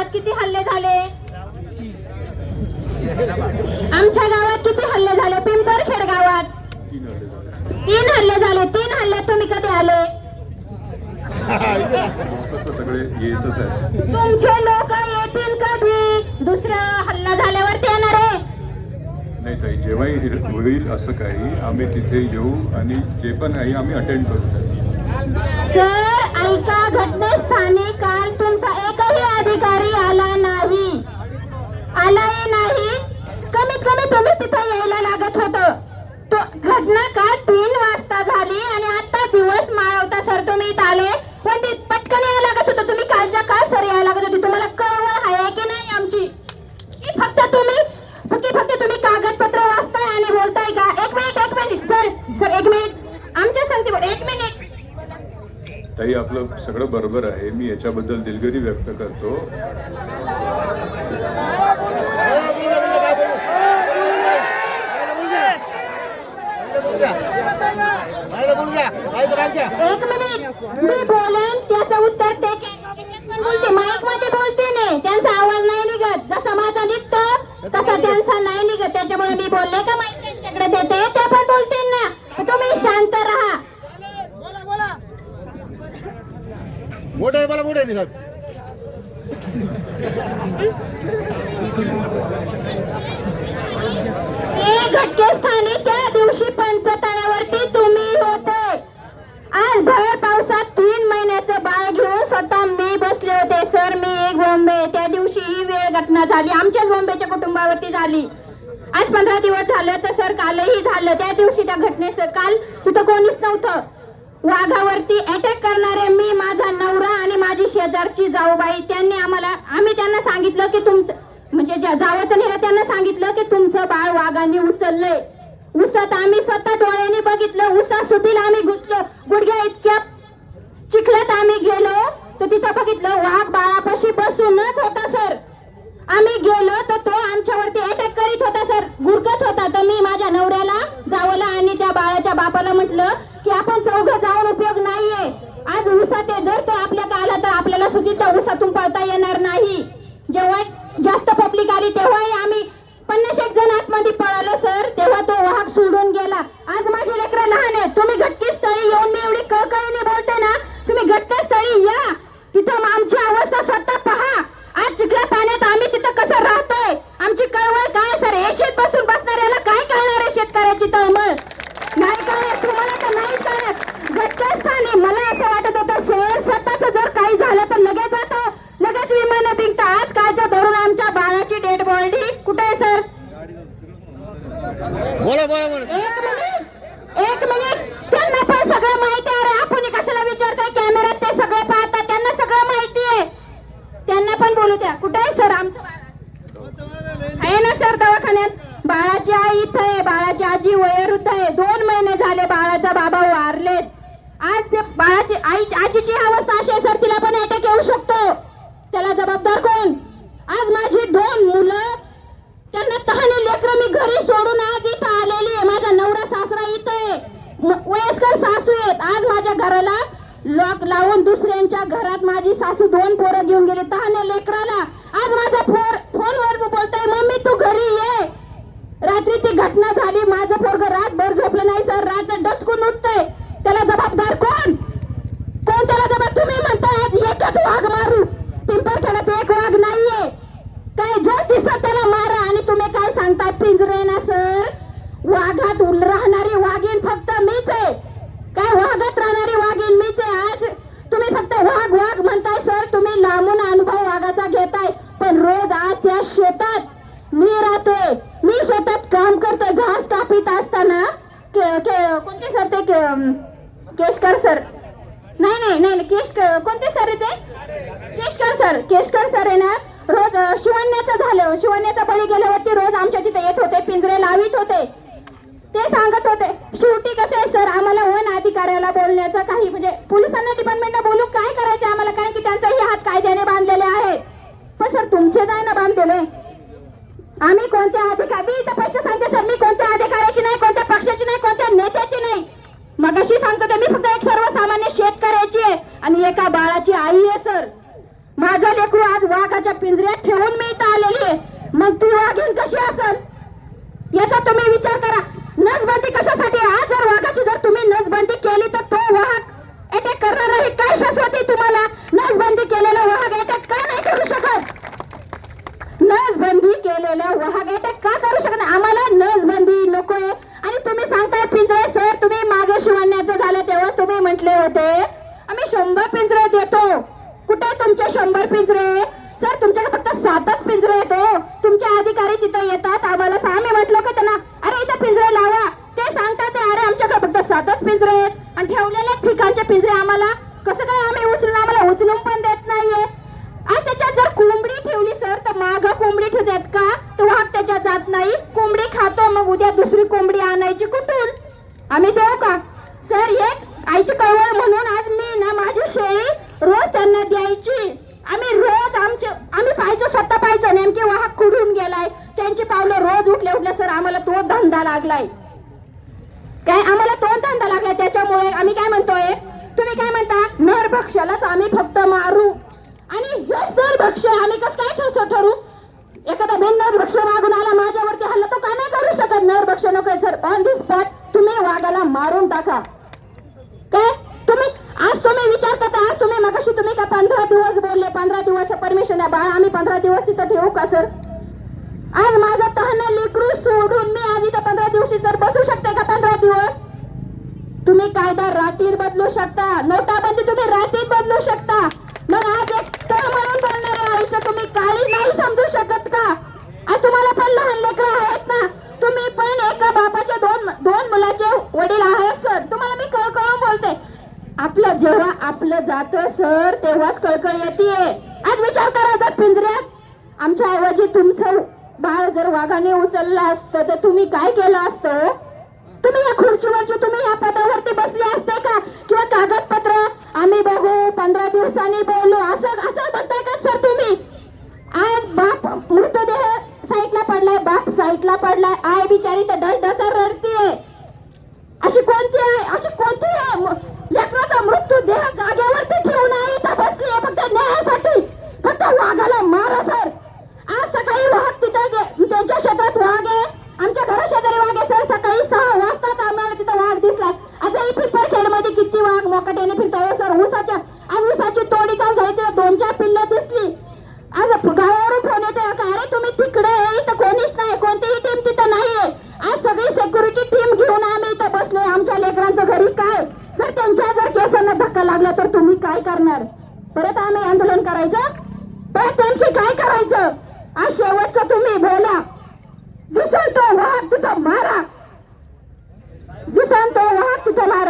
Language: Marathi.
गावात किती हल्ले झाले? आमच्या गावात किती हल्ले झाले? पिंपरखेड गावात. तीन हल्ले झाले. तीन हल्ल्यात तुम्ही कधी आले? लोक सगळे येतच आहे तुमचे लोक येतील कधी? दुसरा हल्ला झाल्यावर ते येणार आहे. नाही ताई जेव्हाही होईल असं काही आम्ही तिथे येऊ आणि जे पण आहे आम्ही अटेंड करू. सर ऐका घटनास्थानी काल तुमचा एकही अधिकारी आला नाही. आलाही नाही. कमीत कमी तुम्ही तिथे यायला लागत होत. तो घटना काल तीन वाजता झाली आणि आता दिवस माळवता सर तुम्ही आले. पण ते पटकन यायला लागत होतं तुम्ही कालच्या काल सर यायला लागत होते तुम्हाला कळवळ आहे की नाही आमची की फक्त तुम्ही फक्त फक्त तुम्ही कागदपत्र वाचताय आणि बोलताय का एक मिनिट एक मिनिट सर सर एक मिनिट आमच्या सांगते एक मिनिट ताई आपलं सगळं बरोबर आहे. मी याच्याबद्दल दिलगिरी व्यक्त करतो. एक मिनिट. मी बोलेन त्याचं उत्तर ते बोलते माईकमध्ये बोलते नाही त्यांचा आवाज नाही निघत जसा माझा निघतो तसा त्यांचा नाही निघत त्याच्यामुळे मी बोलले का माईक त्यांच्याकडे देते ते पण बोलते ना तर तुम्ही शांत राहा मोठे मला मोठे साहेब त्या दिवशी पंचतळ्यावरती तुम्ही होते. आज भर पावसात तीन महिन्याचं बाळ घेऊन स्वतः मी बसले होते. सर मी एक बॉम्बे. त्या दिवशी ही वेळ घटना झाली. आमच्याच बॉम्बेच्या कुटुंबावरती झाली. आज पंधरा दिवस झालं तर सर कालही झालं. त्या दिवशी त्या घटनेचं काल तिथं कोणीच नव्हतं. वाघावरती अटॅक करणारे मी माझा नवरा आणि माझी शेजारची जाऊबाई त्यांनी आम्हाला आम्ही त्यांना सांगितलं की तुमचं म्हणजे ज्या जावाचं नेला त्यांना सांगितलं की तुमचं बाळ वाघाने उचललंय. उसात आम्ही स्वतः डोळ्याने बघितलं उसा सुधील आम्ही घुसलो गुडघ्या इतक्या चिखलत आम्ही गेलो तर तिथं बघितलं वाघ बाळापाशी बसूनच होता सर. आम्ही गेलो तर तो आमच्यावरती अटॅक करीत होता सर. गुरकत होता तर मी माझ्या नवऱ्याला जावला आणि त्या बाळाच्या बापाला म्हटलं की आपण चौघ जाऊन उपयोग नाहीये. आज उसात जर तो आपल्या आला तर आपल्याला सुधीच्या उसातून पळता येणार नाही. जेव्हा जास्त पब्लिक आली तेव्हाही आम्ही पन्नास एक जण आतमध्ये पळालो सर. तेव्हा तो वाहक सोडून गेला. आज माझी लेकरं लहान आहेत. तुम्ही घटकी स्थळी येऊन मी एवढी कळकळीने बोलते ना तुम्ही घटके स्थळी या. तिथं आमची अवस्था स्वतः पहा. आज चिखल्या पाण्यात आम्ही तिथं कसं राहतोय? आमची कळवळ काय सर? एशीत बसून बसणाऱ्याला काय कळणार आहे शेतकऱ्याची तळमळ नाही कळणार तुम्हाला तर नाही कळणार घटनास्थानी मला असं वाटत होतं सर स्वतःच जर काही झालं तर लगेच जातो लगेच विमान बिंकता आज कालच्या धरून आमच्या बाळाची डेड बॉडी कुठे आहे सर बोला बोला बोला. एक मिनिट चल मिनिट. त्यांना पण सगळं माहिती आहे. आपण कशाला विचारतोय? कॅमेऱ्यात ते सगळे पाहतात. त्यांना सगळं माहिती आहे. त्यांना पण बोलू द्या. कुठे आहे सर? आमचं आहे. ना सर दवाखान्यात? बाळाची आई इथं आहे. बाळाची आजी वयोवृद्ध आहे. दोन महिने झाले बाळाचा बाबा वारलेत. आज बाळाची आई आजीची अवस्था अशी आहे सर तिला पण अटॅक येऊ शकतो. त्याला जबाबदार कोण? आज माझी दोन मुलं त्यांना तहाने लेकर मी घरी सोडून आज आलेली आहे. माझा नवरा सासरा इथं आहे. वयस्कर सासू आहेत. आज माझ्या घराला लॉक लावून दुसऱ्यांच्या घरात माझी सासू दोन पोरं घेऊन गेले. तहाने लेकराला. आज माझा फोर फोनवर बोलतोय मम्मी तू घरी ये. रात्री ती घटना झाली. माझं पोरग रातभर झोपलं नाही सर रात डचकून उठतंय त्याला जबाबदार कोण कोण त्याला जबाब तुम्ही म्हणताय आज एकच वाघ मारू पिंपरखेड्यात एक वाघ नाहीये काय जो दिसत त्याला मारा आणि तुम्ही काय सांगताय पिंजरे ना सर वाघात उल- राहणारी वाघीण फक्त मीच आहे काय वाघात राहणारी वाघीण मीच आहे आज तुम्ही फक्त वाघ वाघ म्हणताय सर तुम्ही लांबून अनुभव वाघाचा घेताय पण रोज आज त्या शेतात मी राहते मी शेतात काम करते घास कापीत असताना. के- के- कोणते सर ते के- केशकर सर? नाही नाही नाही केश कोणते सर आहे ते? केशकर सर केशकर सर आहे ना? रोज शिवण्याचं झालं. शिवण्याचं बळी गेल्यावरती रोज आमच्या तिथे येत होते पिंजरे लावित होते. ते सांगत होते शेवटी कसं आहे सर? आम्हाला वन अधिकाऱ्याला बोलण्याचं काही म्हणजे पोलिसांना डिपार्टमेंटला बोलू काय करायचं आम्हाला? कारण की त्यांचं कायद्याने बांधलेले आहेत पण सर तुमचे काय ना बांधलेले? आम्ही कोणत्या अधिकार मी इथं पैसे सांगते सर. मी कोणत्या अधिकाऱ्याची नाही कोणत्या पक्षाची नाही कोणत्या नेत्याची नाही. मग अशी सांगतो ते मी फक्त एक सर्वसामान्य शेतकऱ्याची आहे आणि एका बाळाची आई आहे सर. माझं लेकरू आज वाघाच्या पिंजऱ्यात ठेवून मी इथं आलेली आहे. मग ती वाघीण कशी असल? याचा तुम्ही विचार करा. नसबंदी कशासाठी? आज जर वाघाची जर तुम्ही नसबंदी केली तर तो वाघ अटॅक करणार आहे. काय शाश्वती तुम्हाला नसबंदी केलेला वाघ अटॅक का नाही करू शकत नसबंदी केलेलं वाहक अटॅक का करू शकत नाही? आम्हाला नसबंदी नकोय आणि तुम्ही सांगताय पिंजरे सर तुम्ही मागे शिवण्याचं झालं तेव्हा तुम्ही म्हटले होते आम्ही शंभर पिंजरे देतो कुठे तुमचे शंभर पिंजरे. सर तुमच्याकडे फक्त सातच पिंजरे येतो हो. तुमचे अधिकारी तिथे येतात. आम्हाला सांग आम्ही म्हटलं का त्यांना? अरे इथं पिंजरे लावा. ते सांगतात अरे आमच्याकडे फक्त सातच पिंजरे आहेत. आणि ठेवलेल्या ठिकाणचे पिंजरे आम्हाला कसं काय आम्ही उचलून आम्हाला उचलून पण देत नाहीये. आणि त्याच्यात जर कोंबडी ठेवली सर तर माग कोंबडी ठेवतात का? तो वाघ त्याच्यात जात नाही. कोंबडी खातो मग उद्या दुसरी कोंबडी आणायची कुठून? आम्ही देऊ का? सर एक आईची कळवळ म्हणून आज मी ना माझी शेळी रोज त्यांना द्यायची. आम्ही रोज आमचे आम्ही पाहायचं स्वतः पाहायचं. नेमके वाहक कुठून गेलाय? त्यांची पावलं रोज उठले उठले सर आम्हाला तो धंदा लागलाय. काय आम्हाला तो धंदा लागलाय? त्याच्यामुळे आम्ही काय म्हणतोय? तुम्ही काय म्हणता? नरभक्षालाच आम्ही फक्त मारू. आणि हेच नरभक्ष आम्ही कसं काय ठरतो ठरू एखादा भिन्न नरभक्ष मागून आला माझ्यावरती हल्ला तो का नाही करू शकत. नरभक्ष नको सर. ऑन दी स्पॉट तुम्ही वाघाला मारून टाका. काय? तुम्ही आज तुम्ही विचार करता आज तुम्ही मगाशी तुम्ही का पंधरा दिवस बोलले? पंधरा दिवस परमिशन आहे. बाळा आम्ही पंधरा दिवस तिथं ठेवू का सर आज माझा तहन लेकरू सोडून मी आज इथं पंधरा दिवशी सर बसू शकते का पंधरा दिवस? तुम्ही कायदा रात्रीत बदलू शकता. नोटाबंदी तुम्ही रात्रीत बदलू शकता. मग आज एक तर म्हणून बोलणाऱ्या आयुष्य तुम्ही काळी नाही समजू शकत का? आज तुम्हाला पण लहान लेकरं आहेत ना तुम्ही पण एका बापाचे दोन दोन मुलाचे वडील आहेत सर तुम्हाला मी कळकळून बोलते आपलं जेव्हा आपलं जातं सर तेव्हाच कळकळ येते आज विचार करा जर पिंजऱ्यात. आमच्या ऐवजी तुमचं बाळ जर वाघाने उचललं असतं तर तुम्ही काय केलं असतं? तुम्ही या खुर्चीवरची तुम्ही या पदावरती बसले असते का? किंवा कागदपत्र? आम्ही बघू पंधरा दिवसांनी बोलू. असं असं म्हणताय का सर तुम्ही? आज बाप मृतदेह साईटला पडलाय बाप साईटला पडलाय. आय बिचारी तर डल डसर रडतीये अशी कोणती आहे अशी कोणती आहे म- लेकराचा मृत्यू देह जागेवरती ठेवून आहे इथं बसली आहे फक्त न्यायासाठी फक्त वाघाला मारा सर आज सकाळी वाघ तिथं गे- त्यांच्या शेतात वाघ आहे आमच्या घरा शेजारी वाघ आहे सर सकाळी सहा वाजता आम्हाला तिथं वाघ दिसलाय आता ही पिंपरखेडमध्ये किती वाघ मोकाट्याने फिरताय सर ऊसाच्या आज ऊसाची तोडी चालू झाली तिथं दोन चार पिल्लं दिसली आज गावावरून फोन येतोय का अरे तुम्ही तिकडे आहे, इथं कोणीच नाही कोणतीही टीम तिथं नाहीये आज सगळी सेक्युरिटी टीम घेऊन आम्ही इथं बसलोय आमच्या लेकरांचं घरी काय जर त्यांच्या जर केसांना धक्का लागला तर तुम्ही काय करणार? परत आम्ही आंदोलन करायचं? परत त्यांची काय करायचं? आज शेवटचं तुम्ही बोला. दिसल तो वाहक तिथं मारा. दिसल तो वाहक तिथं मारा.